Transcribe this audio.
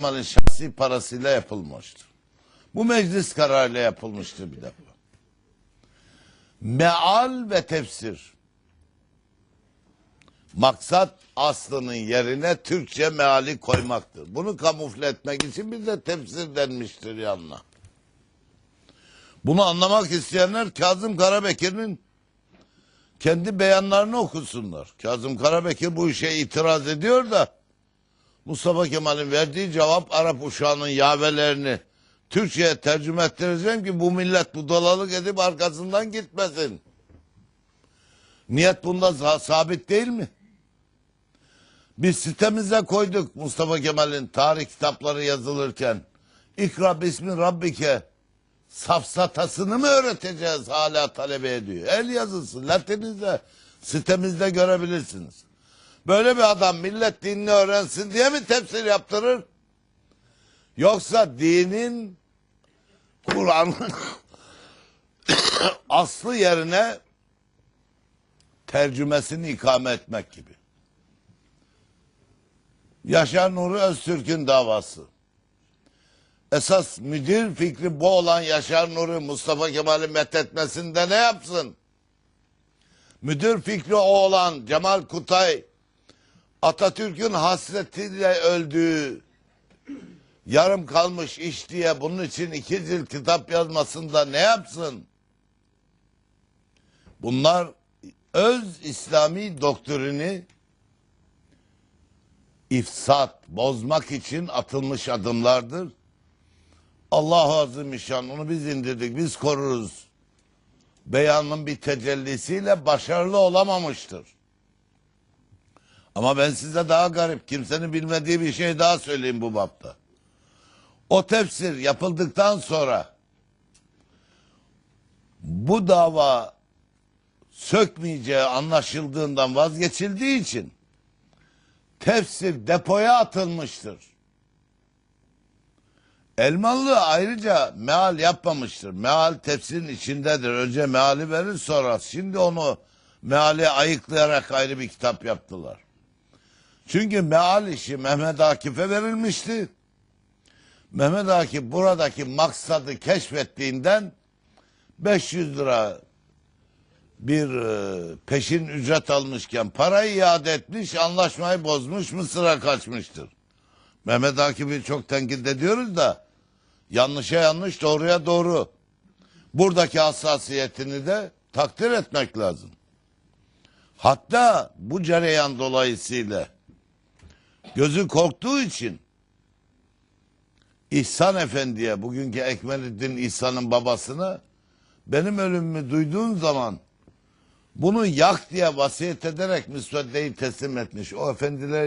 Kemal'in şahsi parasıyla yapılmıştır. Bu meclis kararıyla yapılmıştır bir defa. Meal ve tefsir. Maksat aslının yerine Türkçe meali koymaktır. Bunu kamufle etmek için bir de tefsir denmiştir yanına. Bunu anlamak isteyenler Kazım Karabekir'in kendi beyanlarını okusunlar. Kazım Karabekir bu işe itiraz ediyor da Mustafa Kemal'in verdiği cevap Arap uşağının yavelerini Türkçe'ye tercüme ettireceğim ki bu millet budalalık edip arkasından gitmesin. Niyet bunda sabit değil mi? Biz sitemize koyduk Mustafa Kemal'in tarih kitapları yazılırken. İkra bismi rabbike safsatasını mı öğreteceğiz hala talebe ediyor. El yazısı Latinizde sitemizde görebilirsiniz. Böyle bir adam millet dinini öğrensin diye mi tefsir yaptırır? Yoksa dinin Kur'an'ın aslı yerine tercümesini ikame etmek gibi. Yaşar Nuri Öztürk'ün davası. Esas müdür fikri bu olan Yaşar Nuri Mustafa Kemal'i methetmesinde ne yapsın? Müdür fikri o olan Cemal Kutay Atatürk'ün hasretiyle öldüğü yarım kalmış iş diye bunun için iki cilt kitap yazmasında ne yapsın? Bunlar öz İslami doktrini ifsat, bozmak için atılmış adımlardır. Allah-u Azimüşşan onu biz indirdik, biz koruruz. Beyanın bir tecellisiyle başarılı olamamıştır. Ama ben size daha garip, kimsenin bilmediği bir şey daha söyleyeyim bu bapta. O tefsir yapıldıktan sonra bu dava sökmeyeceği anlaşıldığından vazgeçildiği için tefsir depoya atılmıştır. Elmalı ayrıca meal yapmamıştır. Meal tefsirin içindedir. Önce meali verir sonra. Şimdi onu meali ayıklayarak ayrı bir kitap yaptılar. Çünkü meal işi Mehmet Akif'e verilmişti. Mehmet Akif buradaki maksadı keşfettiğinden 500 lira bir e, peşin ücret almışken parayı iade etmiş, anlaşmayı bozmuş, Mısır'a kaçmıştır. Mehmet Akif'i çok tenkit ediyoruz da yanlışa yanlış, doğruya doğru. Buradaki hassasiyetini de takdir etmek lazım. Hatta bu cereyan dolayısıyla gözü korktuğu için İhsan Efendi'ye, bugünkü Ekmeliddin İhsan'ın babasına benim ölümümü duyduğun zaman bunu yak diye vasiyet ederek müsveddeyi teslim etmiş. O efendiler